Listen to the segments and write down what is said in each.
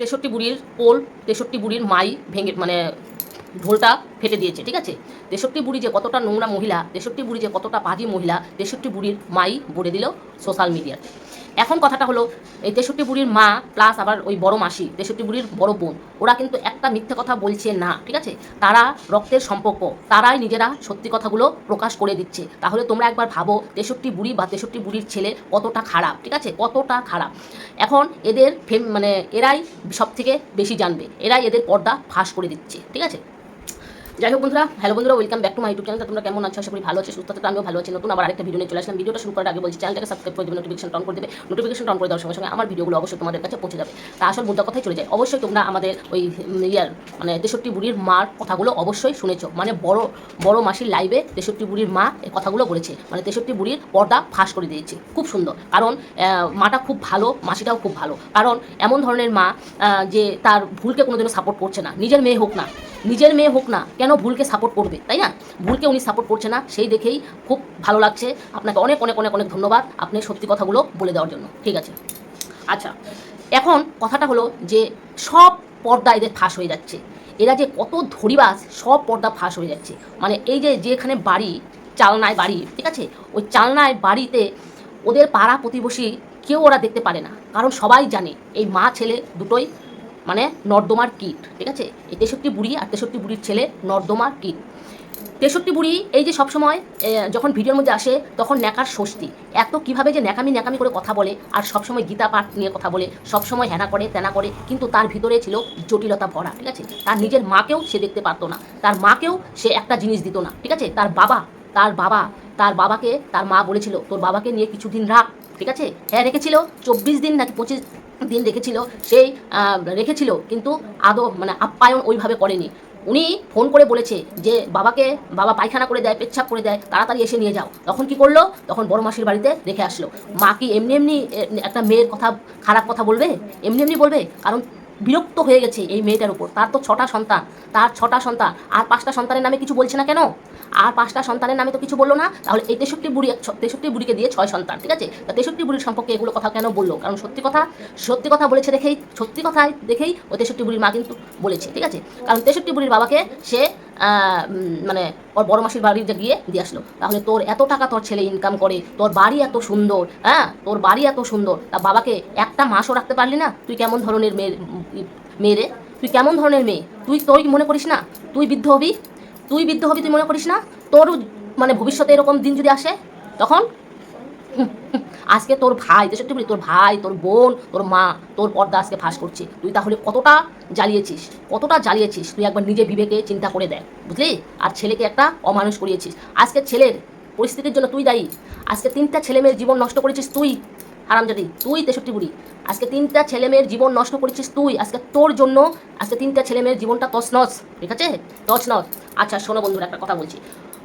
তেষট্টি বুড়ির পোল তেষট্টি বুড়ির মাই ভেঙে মানে ঢোলটা ফেটে দিয়েছে, ঠিক আছে? তেষট্টি বুড়ি যে কতটা নোংরা মহিলা, তেষট্টি বুড়ি যে কতটা পাজি মহিলা, তেষট্টি বুড়ির মাই বলে দিল সোশ্যাল মিডিয়াতে এখন কথাটা হলো, এই তেষট্টি বুড়ির মা প্লাস আবার ওই বড় মাসি, তেষট্টি বুড়ির বড় বোন, ওরা কিন্তু একটা মিথ্যে কথা বলছে না, ঠিক আছে? তারা রক্তের সম্পর্ক, তারাই নিজেরা সত্যি কথাগুলো প্রকাশ করে দিচ্ছে। তাহলে তোমরা একবার ভাবো, তেষট্টি বুড়ি বা তেষট্টি বুড়ির ছেলে কতটা খারাপ, ঠিক আছে? কতটা খারাপ। এখন এদের ফেম মানে এরাই সব থেকে বেশি জানবে, এরাই এদের পর্দা ফাঁস করে দিচ্ছে, ঠিক আছে? যাই হোক বন্ধুরা হ্যালো বন্ধুরা welcome back to my YouTube channel তোমরা কেমন আছো? আশা করি ভালো আছে, সুস্থ আছে, আমিও ভালো আছি। নতুন আবার আরেকটা ভিডিও নিয়ে চলে আসলাম। ভিডিওটা শুরু করার আগে বলছি চ্যানেলটাকে সাবস্ক্রাইব করে দেবে নোটিফিকেশন অন করে দেবে। নোটিফিকেশন অন করে দেওয়ার সঙ্গে সঙ্গে আমার ভিডিওগুলো অবশ্যই তোমাদের কাছে পৌঁছে যাবে। তা আসল মুদ্রা কথাই চলে যায় অবশ্যই তোমরা আমাদের ওই ইয়ার মানে তেষট্টি বুড়ির মার কথাগুলো অবশ্যই শুনেছো। মানে বড় বড় মাসির লাইভে তেষট্টি বুড়ির মা এই কথাগুলো বলেছে। মানে তেষট্টি বুড়ির পর্দা ফাঁস করে দিয়েছে। খুব সুন্দর। কারণ মাটা খুব ভালো, মাসিটাও খুব ভালো। কারণ, এমন ধরনের মা যে তার ভুলকে কোনোদিনও সাপোর্ট করছে না। নিজের মেয়ে হোক না। নিজের মেয়ে হোক না, কেন ভুলকে সাপোর্ট করবে, তাই না? ভুলকে উনি সাপোর্ট করছে না, সেই দেখেই খুব ভালো লাগছে। আপনাকে অনেক অনেক অনেক অনেক ধন্যবাদ আপনি সত্যি কথাগুলো বলে দেওয়ার জন্য। ঠিক আছে? আচ্ছা এখন কথাটা হলো যে সব পর্দা এদের ফাঁস হয়ে যাচ্ছে। এরা যে কত ধরিবাস সব পর্দা ফাঁস হয়ে যাচ্ছে। মানে এই যে যেখানে বাড়ি, চালনায় বাড়ি, ঠিক আছে? ওই চালনায় বাড়িতে ওদের পাড়া প্রতিবেশী কেউ ওরা দেখতে পারে না। কারণ সবাই জানে, এই মা ছেলে দুটোই মানে নর্দমার কিট, ঠিক আছে? এই তেষট্টি বুড়ি আর তেষট্টি বুড়ির ছেলে নর্দমার কিট। তেষট্টি বুড়ি এই যে সবসময় যখন ভিডিওর মধ্যে আসে, তখন ন্যাকার স্বস্তি। এত কীভাবে যে ন্যাকামি ন্যাকামি করে কথা বলে, আর সবসময় গীতা পাঠ নিয়ে কথা বলে, সবসময় হ্যানা করে, তেনা করে, কিন্তু তার ভিতরে ছিল জটিলতা ভরা, ঠিক আছে? তার নিজের মাকেও সে দেখতে পারতো না। তার মাকেও সে একটা জিনিস দিত না, ঠিক আছে? তার বাবা তার বাবা, তার বাবাকে তার মা বলেছিল, তোর বাবাকে নিয়ে কিছুদিন রাখ। ঠিক আছে? হ্যাঁ রেখেছিল। চব্বিশ দিন নাকি পঁচিশ দিন রেখেছিল। সেই রেখেছিল, কিন্তু আদৌ মানে আপ্যায়ন ওইভাবে করেনি। উনি ফোন করে বলেছে যে, বাবাকে, বাবা পায়খানা করে দেয়, পেচ্ছাপ করে দেয়, তাড়াতাড়ি এসে নিয়ে যাও। তখন কি করল? তখন বড় মাসির বাড়িতে রেখে আসলো। মা কি এমনি এমনি একটা মেয়ের কথা, খারাপ কথা বলবে? এমনি এমনি বলবে? কারণ বিরক্ত হয়ে গেছে এই মেয়েটার উপর। তার তো ছটা সন্তান, তার ছটা সন্তান। আর পাঁচটা সন্তানের নামে কিছু বলছে না কেন? আর পাঁচটা সন্তানের নামে তো কিছু বলল না? তাহলে এই তেষট্টি বুড়ি তেষট্টি বুড়িকে দিয়ে ছয় সন্তান, ঠিক আছে? তা তেষট্টি বুড়ির সম্পর্কে এগুলো কথা কেন বলল? কারণ সত্যি কথা সত্যি কথা বলেছে দেখেই, সত্যি কথা দেখেই ওই তেষট্টি বুড়ির মা কিন্তু বলেছে, ঠিক আছে? কারণ তেষট্টি বুড়ির বাবাকে সে মানে ওর বড় মাসির বাড়িতে গিয়ে দিয়ে আসলো। তাহলে তোর এত টাকা তোর ছেলে ইনকাম করে, তোর বাড়ি এত সুন্দর হ্যাঁ? তোর বাড়ি এত সুন্দর, তা বাবাকে একটা মাসও রাখতে পারলি না? তুই কেমন ধরনের মেয়ে মেয়েরে তুই কেমন ধরনের মেয়ে? তুই তোর মনে করিস না? তুই বৃদ্ধ হবি? তুই বৃদ্ধ হবি, তুই মনে করিস না? তোর মানে ভবিষ্যতে এরকম দিন যদি আসে, তখন? আজকে তোর ভাই তেষট্টি বলি, তোর ভাই, তোর বোন, তোর মা, তোর পর্দা আজকে ফাঁস করছে। তুই তাহলে কতটা জ্বালিয়েছিস? কতটা জ্বালিয়েছিস? তুই একবার নিজে বিবেকে চিন্তা করে দেখ, বুঝলি? আর ছেলেকে একটা অমানুষ করিয়েছিস। আজকে ছেলের পরিস্থিতির জন্য তুই দায়ী। আজকে তিনটা ছেলে মেয়ের জীবন নষ্ট করেছিস তুই, হারামজাদি, তুই তেষট্টি বুড়ি। আজকে তিনটা ছেলে মেয়ের জীবন নষ্ট করেছিস তুই, আজকে তোর জন্য আজকে তিনটা ছেলে মেয়ের জীবনটা তছনছ, ঠিক আছে? তছনছ। আচ্ছা শোনো বন্ধুরা, একটা কথা বলছি।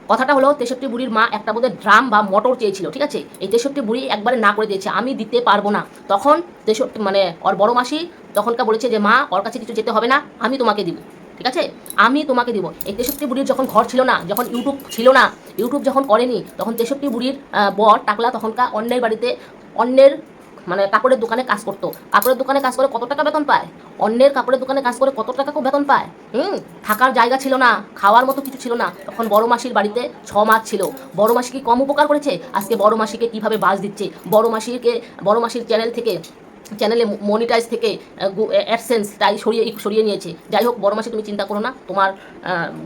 কথাটা হলো তেষট্টি বুড়ির মা একটা বোধহয় ড্রাম বা মোটর চেয়েছিল, ঠিক আছে? এই তেষট্টি বুড়ি একবারে না করে দিয়েছে, আমি দিতে পারব না। তখন তেষট্টি মানে ওর বড় মাসি তখনকার বলেছে যে, মা, ওর কাছে কিছু যেতে হবে না, আমি তোমাকে দিব। ঠিক আছে? আমি তোমাকে দিব। এই তেষট্টি বুড়ির যখন ঘর ছিল না, যখন ইউটিউব ছিল না, ইউটিউব যখন করেনি, তখন তেষট্টি বুড়ির বর টাকলা তখনকার অন্যের বাড়িতে, অন্যের মানে কাপড়ের দোকানে কাজ করতো। কাপড়ের দোকানে কাজ করে কত টাকা বেতন পায়? অন্যের কাপড়ের দোকানে কাজ করে কত টাকা বেতন পায়? হুম? থাকার জায়গা ছিল না, খাওয়ার মতো কিছু ছিল না। তখন বড় মাসির বাড়িতে ছ মাস ছিল। বড় মাসি কি কম উপকার করেছে? আজকে বড় মাসিকে কীভাবে বাস দিচ্ছে? বড় মাসিকে, বড় মাসির চ্যানেল থেকে চ্যানেলে মনিটাইজ থেকে অ্যাডসেন্স তাই সরিয়ে সরিয়ে নিয়েছে। যাই হোক, বড় মাসি তুমি চিন্তা করো না, তোমার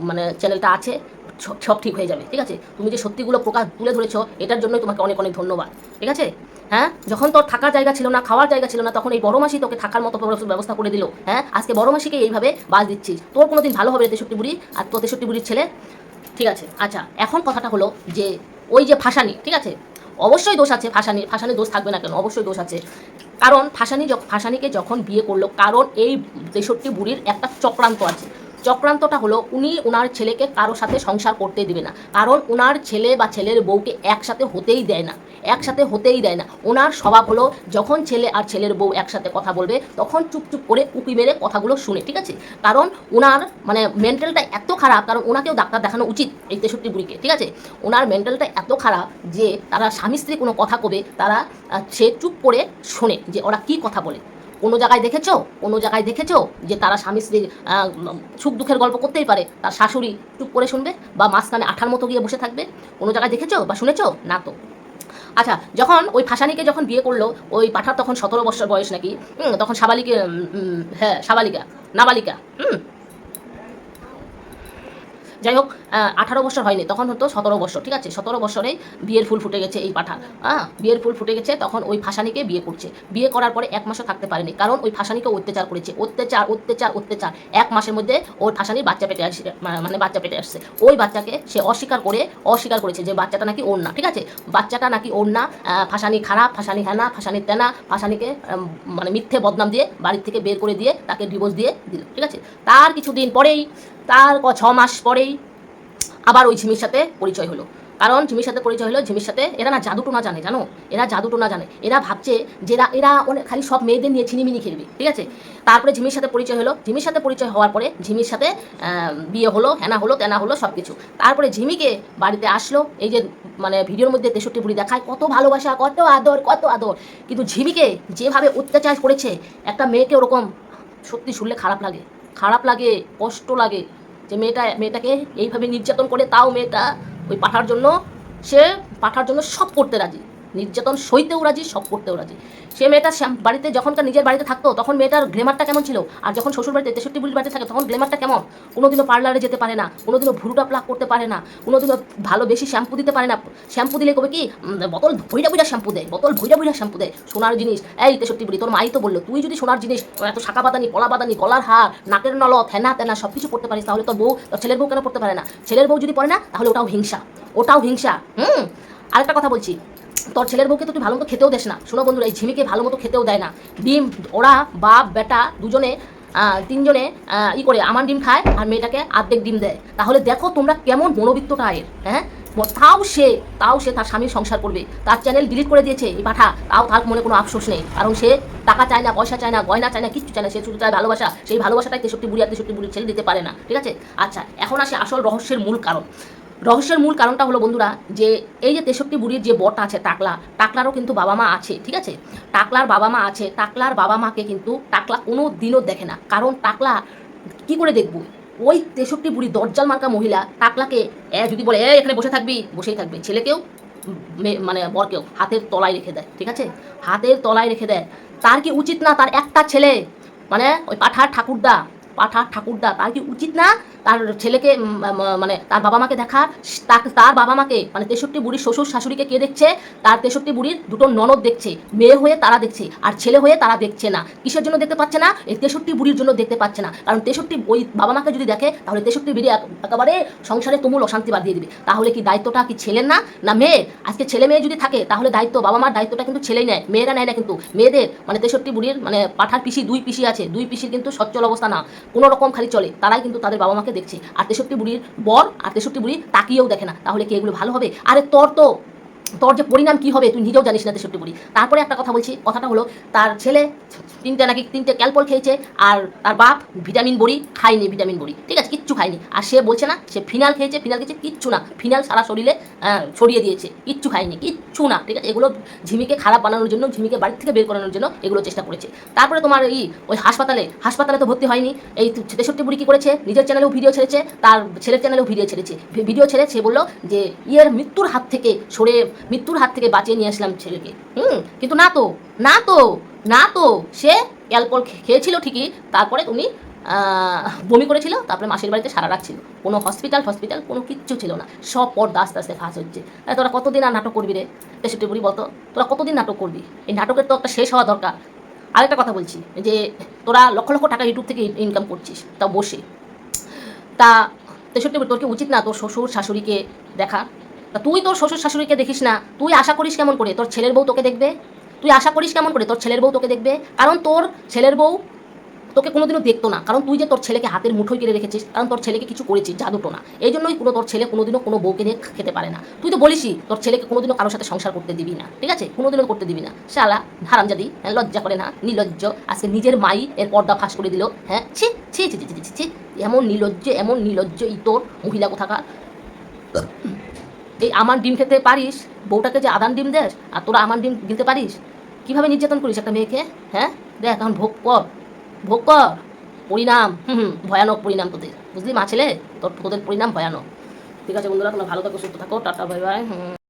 মানে চ্যানেলটা আছে। সব- ঠিক হয়ে যাবে, ঠিক আছে? তুমি যে সত্যিগুলো প্রকাশ তুলে ধরেছ, এটার জন্যই তোমাকে অনেক অনেক ধন্যবাদ, ঠিক আছে? হ্যাঁ? যখন তোর থাকার জায়গা ছিল না, খাওয়ার জায়গা ছিল না, তখন এই বড় মাসি তোকে থাকার মতো ব্যবস্থা- করে দিল হ্যাঁ? আজকে বড় মাসিকে এইভাবে বাস দিচ্ছিস। তোর কোনোদিন ভালো হবে তেষট্টি বুড়ি, আর তোর তেষট্টি বুড়ির ছেলে? ঠিক আছে আচ্ছা এখন কথাটা হলো যে, ওই যে ফাঁসানি, ঠিক আছে? অবশ্যই দোষ আছে ফাঁসানি ফাঁসানি দোষ থাকবে না কেন? অবশ্যই দোষ আছে। কারণ ফাঁসানি যখন ফাঁসানিকে যখন বিয়ে করল, কারণ এই তেষট্টি বুড়ির একটা চক্রান্ত আছে। চক্রান্তটা হলো উনি ওনার ছেলেকে কারোর সাথে সংসার করতে দিবে না। কারণ ওনার ছেলে বা ছেলের বউকে একসাথে হতেই দেয় না। একসাথে হতেই দেয় না। ওনার স্বভাব হলো যখন ছেলে আর ছেলের বউ একসাথে কথা বলবে, তখন চুপ চুপ করে উকি মেরে কথাগুলো শুনে, ঠিক আছে? কারণ ওনার মানে মেন্টালটা এত খারাপ, কারণ ওনাকেও ডাক্তার দেখানো উচিত এই তেষট্টি বুড়িকে, ঠিক আছে? ওনার মেন্টালটা এত খারাপ যে তারা স্বামী স্ত্রী কোনো কথা কবে, তারা সে চুপ করে শোনে যে ওরা কি কথা বলে। কোনো জায়গায় দেখেছ? কোনো জায়গায় দেখেছ যে তারা স্বামী স্ত্রীর সুখ দুঃখের গল্প করতেই পারে? তার শাশুড়ি চুপ করে শুনবে বা মাঝখানে আঠার মতো গিয়ে বসে থাকবে? কোনো জায়গায় দেখেছ বা শুনেছো? না তো। আচ্ছা যখন ওই ফাঁসানিকে যখন বিয়ে করল, ওই পাঠার তখন সতেরো বছর বয়স নাকি? তখন সাবালিকে হ্যাঁ সাবালিকা, নাবালিকা, হুম যাই হোক আঠারো বছর হয়নি, তখন হতো সতেরো বছর, ঠিক আছে? সতেরো বছরেই বিয়ের ফুল ফুটে গেছে এই পাঠা। হ্যাঁ বিয়ের ফুল ফুটে গেছে, তখন ওই ফাঁসানিকে বিয়ে করছে। বিয়ে করার পরে এক মাসও থাকতে পারেনি, কারণ ওই ফাঁসানিকে অত্যাচার করেছে। অত্যাচার অত্যাচার অত্যাচার। এক মাসের মধ্যে ওর ফাঁসানির বাচ্চা পেটে আসছে মানে বাচ্চা পেটে আসছে। ওই বাচ্চাকে সে অস্বীকার করে, অস্বীকার করেছে যে বাচ্চাটা নাকি ওর না, ঠিক আছে? বাচ্চাটা নাকি ওর না ফাঁসানি খারাপ ফাঁসানি হ্যানা ফাঁসানি তেনা ফাঁসানিকে মানে মিথ্যে বদনাম দিয়ে বাড়ির থেকে বের করে দিয়ে তাকে ডিভোর্স দিয়ে দিল, ঠিক আছে? তার কিছুদিন পরেই তার ছ মাস পরেই আবার ওই ঝিমির সাথে পরিচয় হলো। কারণ ঝিমির সাথে পরিচয় হলো, ঝিমির সাথে এরা না জাদুটোনা জানে, জানো? এরা জাদুটোনা জানে। এরা ভাবছে যে এরা এরা অনেক খালি সব মেয়েদের নিয়ে ছিনিমিনি খেলবে, ঠিক আছে? তারপরে ঝিমির সাথে পরিচয় হলো। ঝিমির সাথে পরিচয় হওয়ার পরে ঝিমির সাথে বিয়ে হলো, হেনা হলো, তেনা হলো সব কিছু তারপরে ঝিমিকে বাড়িতে আসলো। এই যে মানে ভিডিওর মধ্যে তেষট্টি বুড়ি দেখায়, কত ভালোবাসা, কত আদর কত আদর। কিন্তু ঝিমিকে যেভাবে অত্যাচার করেছে, একটা মেয়েকে ওরকম সত্যি শুনলে খারাপ লাগে। খারাপ লাগে, কষ্ট লাগে যে মেয়েটা, মেয়েটাকে এইভাবে নির্যাতন করে, তাও মেয়েটা ওই পাঠার জন্য, সে পাঠার জন্য সব করতে রাজি। নির্যাতন সইতেও রাজি, সব করতেও রাজি। সে মেয়েটা বাড়িতে যখন তার নিজের বাড়িতে থাকতো, তখন মেয়েটার গ্লেমারটা কেমন ছিল? আর যখন শ্বশুর বাড়িতে, তেষট্টি বুড়ির বাড়িতে থাকে, তখন গ্লেমারটা কেমন? কোনোদিনও পার্লারে যেতে পারে না, কোনোদিনও ভুরুটা প্লাক করতে পারে না, কোনোদিনও ভালো বেশি শ্যাম্পু দিতে পারে না। শ্যাম্পু দিলে কবে কি? বোতল ভৈরা ভৈরা শ্যাম্পু দেয়, বোতল ভৈরা ভৈরা শ্যাম্পু দেয়। সোনার জিনিস, এই তেষট্টি বুড়ি তোর মাই তো বলল, তুই যদি সোনার জিনিস এত শাখা বাদানি কলা বাদানি গলার হার, নাকের নলত হেনা তেনা, সব কিছু করতে পারিস, তাহলে তোর বউ, তোর ছেলের বউ কেন পড়তে পারে না? ছেলের বউ যদি পড়ে না, তাহলে ওটাও হিংসা ওটাও হিংসা। হুম? আরেকটা কথা বলছি তোর ছেলের বউকে তো তুই ভালো মতো খেতেও দেস না। শোনো বন্ধুরা, এই ঝিমিকে ভালো মতো খেতেও দেয় না। ডিম, ওরা বাপ, বেটা দুজনে তিনজনে ই করে আমার ডিম খায় আর মেয়েটাকে অর্ধেক ডিম দেয়। তাহলে দেখো তোমরা কেমন মনোবিত্তটা এর হ্যাঁ? তাও সে তাও সে তার স্বামীর সংসার করবে। তার চ্যানেল ডিলিট করে দিয়েছে এই পাঠা। তাও তার মনে কোনো আফসোস নেই। কারণ সে টাকা চায় না, পয়সা চায় না, গয়না চায় না, কিচ্ছু চায় না। সে শুধু চায় ভালোবাসা। সেই ভালোবাসাটাই তেষট্টি বুড়ি আর তেষট্টি বুড়ি ছেলে দিতে পারে না। ঠিক আছে? আচ্ছা এখন আসে আসল রহস্যের মূল কারণ। রহস্যের মূল কারণটা হলো, বন্ধুরা, যে এই যে তেষট্টি বুড়ির যে বট আছে, টাকলা, টাকলারও কিন্তু বাবা মা আছে, ঠিক আছে? টাকলার বাবা মা আছে, টাকলার বাবা মাকে কিন্তু টাকলা কোনো দিনও দেখে না। কারণ টাকলা, কি করে দেখব? ওই তেষট্টি বুড়ি দরজাল মার্কা মহিলা, টাকলাকে, এ, যদি বলে এ এখানে বসে থাকবি, বসেই থাকবে। ছেলেকেও মানে বরকেও, হাতের তলায় রেখে দেয়, ঠিক আছে? হাতের তলায় রেখে দেয়। তার কি উচিত না তার একটা ছেলে? মানে ওই পাঠার ঠাকুরদা পাঠার ঠাকুরদা, তার কি উচিত না তার ছেলেকে মানে তার বাবা মাকে দেখা তার বাবা মাকে মানে তেষট্টি বুড়ির শ্বশুর শাশুড়িকে কে দেখছে? তার তেষট্টি বুড়ির দুটো ননদ দেখছে, মেয়ে হয়ে তারা দেখছে, আর ছেলে হয়ে তারা দেখছে না। কিসের জন্য দেখতে পাচ্ছে না? এই তেষট্টি বুড়ির জন্য দেখতে পাচ্ছে না। কারণ তেষট্টি, ওই বাবা মাকে যদি দেখে, তাহলে তেষট্টি বুড়ি একেবারে সংসারে তুমুল অশান্তি বাঁধিয়ে দিবে। তাহলে কি দায়িত্বটা কি ছেলের না? না মেয়ে আজকে ছেলে মেয়ে যদি থাকে, তাহলে দায়িত্ব বাবা মার দায়িত্বটা কিন্তু ছেলেই নেয়, মেয়েরা নেয় না কিন্তু। মেয়েদের মানে তেষট্টি বুড়ির মানে পাঠার পিসি দুই পিসি আছে, দুই পিসির কিন্তু সচ্ছল অবস্থা না। কোনো রকম খালি চলে, তারাই কিন্তু তাদের বাবা মাকে দেখছে। আর তেষট্টি বুড়ির বর আর তেষট্টি বুড়ি তাকিয়েও দেখে না। তাহলে কি এগুলো ভালো হবে? আরে তর তো তোর যে পরিণাম কি হবে তুই নিজেও জানিস না তেষট্টি বুড়ি তারপরে একটা কথা বলছি, কথাটা হলো, তার ছেলে তিনটে নাকি তিনটে ক্যালপল খেয়েছে আর তার বাপ ভিটামিন বড়ি খায়নি, ভিটামিন বড়ি, ঠিক আছে, কিচ্ছু খায়নি। আর সে বলছে না, সে ফিনাল খেয়েছে ফিনাল খেয়েছে কিচ্ছু না, ফিনাল সারা শরীরে ছড়িয়ে দিয়েছে, কিচ্ছু খায়নি, কিচ্ছু না, ঠিক আছে, এগুলো ঝিমিকে খারাপ বানানোর জন্য, ঝিমিকে বাড়ি থেকে বের করানোর জন্য এগুলো চেষ্টা করেছে। তারপরে তোমার এই, ওই হাসপাতালে হাসপাতালে তো ভর্তি হয়নি, এই তেষট্টি বুড়ি কী করেছে, নিজের চ্যানেলেও ভিডিও ছেড়েছে, তার ছেলের চ্যানেলেও ভিডিও ছেড়েছে ভিডিও ছেড়ে সে বলল যে, ইয়ের মৃত্যুর হাত থেকে সরে মৃত্যুর হাত থেকে বাঁচিয়ে নিয়ে আসলাম ছেলেকে। হুম, কিন্তু না তো না তো না তো, সে অ্যালকোহল খেয়েছিল ঠিকই, তারপরে তুমি বমি করেছিল, তারপরে মাসির বাড়িতে সারা রাখছিল কোনো হসপিটাল হসপিটাল, কোনো কিচ্ছু ছিল না। সব পর্দা আস্তে আস্তে ফাঁস হচ্ছে। তাই তোরা কতদিন আর নাটক করবি রে? তেষট্টি বলি বলতো, তোরা কতদিন নাটক করবি? এই নাটকের তো একটা শেষ হওয়া দরকার। আরেকটা কথা বলছি, যে তোরা লক্ষ লক্ষ টাকা ইউটিউব থেকে ইনকাম করছিস, তা বসে। তা তেষট্টি তোর কি উচিত না তোর শ্বশুর, শাশুড়িকে দেখা? তা তুই তোর শ্বশুর শাশুড়িকে দেখিস না। তুই আশা করিস কেমন করে? তোর ছেলের বউ তোকে দেখবে? তুই আশা করিস কেমন করে তোর ছেলের বউ তোকে দেখবে? কারণ তোর ছেলের বউ তোকে কোনোদিনও দেখতো না। কারণ তুই যে তোর ছেলেকে হাতের মুঠোয় কেড়ে রেখেছিস কারণ তোর ছেলেকে কিছু করেছিস জাদুটো না এই জন্যই কোনো তোর ছেলে কোনোদিনও কোনো বউকে নিয়ে খেতে পারে না। তুই তো বলিসই তোর ছেলেকে কোনোদিনও কারোর সাথে সংসার করতে দিবি না। ঠিক আছে? কোনোদিনও করতে দিবি না। শালা হারামজাদি হ্যাঁ লজ্জা করে না? নির্লজ্জ। আজকে নিজের মাই এর পর্দা ফাঁস করে দিল। হ্যাঁ? ছি ছি ছি ছি ছি, ছি ছি। এমন নির্লজ্জ এমন নির্লজ্জ ই তোর মহিলা কোথাকার? এই আমার ডিম খেতে পারিস, বউটাকে যে আদান ডিম দেস, আর তোরা আমার ডিম দিতে পারিস? কীভাবে নির্যাতন করিস একটা মেয়েকে হ্যাঁ? দেখ, এখন ভোগ কর ভোগ কর। পরিণাম, হুম হুম, ভয়ানক পরিণাম তোদের। বুঝলি মা ছেলে? তোর, তোদের পরিণাম ভয়ানক। ঠিক আছে বন্ধুরা, তোমরা ভালো থাকো, সুস্থ থাকো, টাটা ভাই ভাই হুম।